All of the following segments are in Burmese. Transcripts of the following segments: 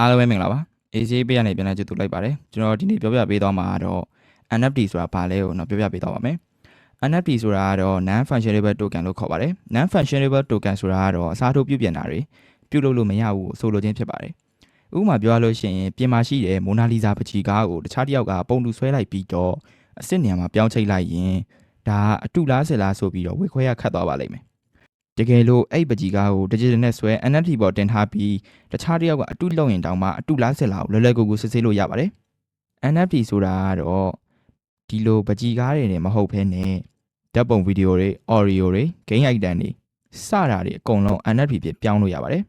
အားလုံးပဲမင်္ဂလာပါ AC ပေးရနေပြန်လဲကြိုတူလိုက်ပါတယ်ကျွန်တော်ဒီနေ့ပြောပြပေးသွားမှာကတော့ NFT ဆိုတာဘာလဲကိုတော့ပြောပြပေးသွားပါမယ် NFT ဆိုတာကတော့ non fungible token လို့ခေါ်ပါတယ် non fungible token ဆိုတာကတော့အစားထိုးပြုပြင်တာတွေပြုလုပ်လို့မရဘူးဆိုလိုခြင်းဖြစ်ပါတယ်ဥပမာပြောရလို့ရှိရင်ပြင်မာရှိတဲ့မိုနာလီဇာပချီကားကိုတခြားတစ်ယောက်ကပုံတူဆွဲလိုက်ပြီးတော့အစ်စ်နေရာမှာပြောင်းချိတ်လိုက်ရင်ဒါအတူလားဆယ်လားဆိုပြီးတော့ဝေခွဲရခတ်သွားပါလိမ့်မယ် တကယ်လို့အဲ့ပချီကားကို digital နဲ့ဆွဲ NFT ပေါ်တင်ထားပြီးတခြားတစ်ယောက်ကအတုလုံရင်တောင်မှအတုလားစစ်လားကိုလွယ်လွယ်ကူကူစစ်ဆေးလို့ရပါတယ် NFT ဆိုတာကတော့ဒီလိုပကြီးကားတွေနဲ့မဟုတ်ဘဲနဲ့ဓာတ်ပုံဗီဒီယိုတွေ audio တွေ game item တွေစတာတွေအကုန်လုံး NFT ဖြစ်ပြောင်းလို့ရပါတယ်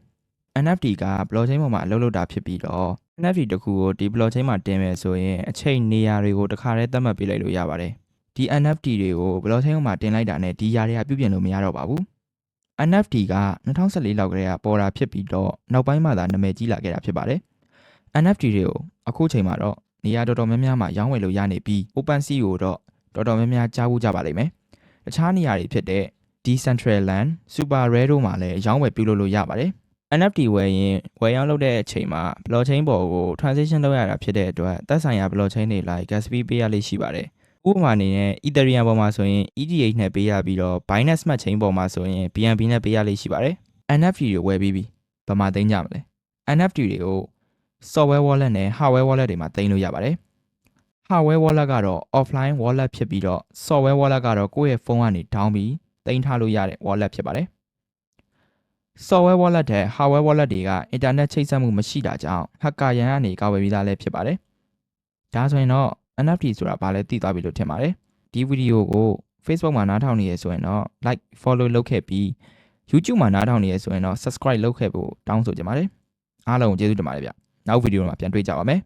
NFT က blockchain ပေါ်မှာအလုပ်လုပ်တာဖြစ်ပြီးတော့ NFT တစ်ခုကိုဒီ blockchain မှာတင်မယ်ဆိုရင်အချိန်နေရာတွေကိုတစ်ခါတည်းသတ်မှတ်ပေးလိုက်လို့ရပါတယ်ဒီ NFT တွေကို blockchain ပေါ်မှာတင်လိုက်တာနဲ့ဒီຢာတွေကပြုပြင်လို့မရတော့ပါဘူး NFT က2014လောက်ကတည်းကပေါ်တာဖြစ်ပြီးတော့နောက်ပိုင်းမှသာနာမည်ကြီးလာခဲ့တာဖြစ်ပါတယ်။ NFT တွေကိုအခုချိန်မှာတော့နေရာတော်တော်များများမှာရောင်းဝယ်လို့ရနေပြီး OpenSea ကိုတော့တော်တော်များများကြားဖို့ကြပါလိမ့်မယ်။တခြားနေရာတွေဖြစ်တဲ့ Decentraland, Super Rare တို့မှာလည်းရောင်းဝယ်ပြုလုပ်လို့ရပါတယ်။ NFT ဝယ်ရင်ဝယ်ရောင်းလုပ်တဲ့အချိန်မှာ blockchain ပေါ်ကို transaction လုပ်ရတာဖြစ်တဲ့အတွက်သက်ဆိုင်ရာ blockchain တွေလိုက် gas fee ပေးရလိမ့်ရှိပါတယ်။ ဥပမာအနေနဲ့ Ethereum ပေါ်မှာဆိုရင် ETH နဲ့ပေးရပြီးတော့ Binance Smart Chain ပေါ်မှာဆိုရင် BNB နဲ့ပေးရလိမ့်ရှိပါတယ်။ NFT တွေဝယ်ပြီးပြီ။ဘာမှသိမ်းကြမလဲ။ NFT တွေကို software wallet နဲ့ hardware wallet တွေမှာသိမ်းလို့ရပါတယ်။ hardware wallet ကတော့ offline wallet ဖြစ်ပြီးတော့ software wallet ကတော့ကိုယ့်ရဲ့ဖုန်းကနေ down ပြီးသိမ်းထားလို့ရတဲ့ wallet ဖြစ်ပါတယ်။ software wallet တဲ့ hardware wallet တွေက internet ချိတ်ဆက်မှုမရှိတာကြောင့် hacker ရန်ကနေကာကွယ်ပြီးသားလည်းဖြစ်ပါတယ်။ဒါဆိုရင်တော့ NFT ဆိုတာဘာလဲသိသွားပြီလို့ထင်ပါတယ်။ဒီဗီဒီယိုကို Facebook မှာနားထောင်နေရဆိုရင်တော့ like follow လုပ်ခဲ့ပြီး YouTube မှာနားထောင်နေရဆိုရင်တော့ subscribe လုပ်ခဲ့ဖို့တောင်းဆိုချင်ပါတယ်အားလုံးကိုကျေးဇူးတင်ပါတယ်ဗျနောက်ဗီဒီယိုမှာပြန်တွေ့ကြပါမယ်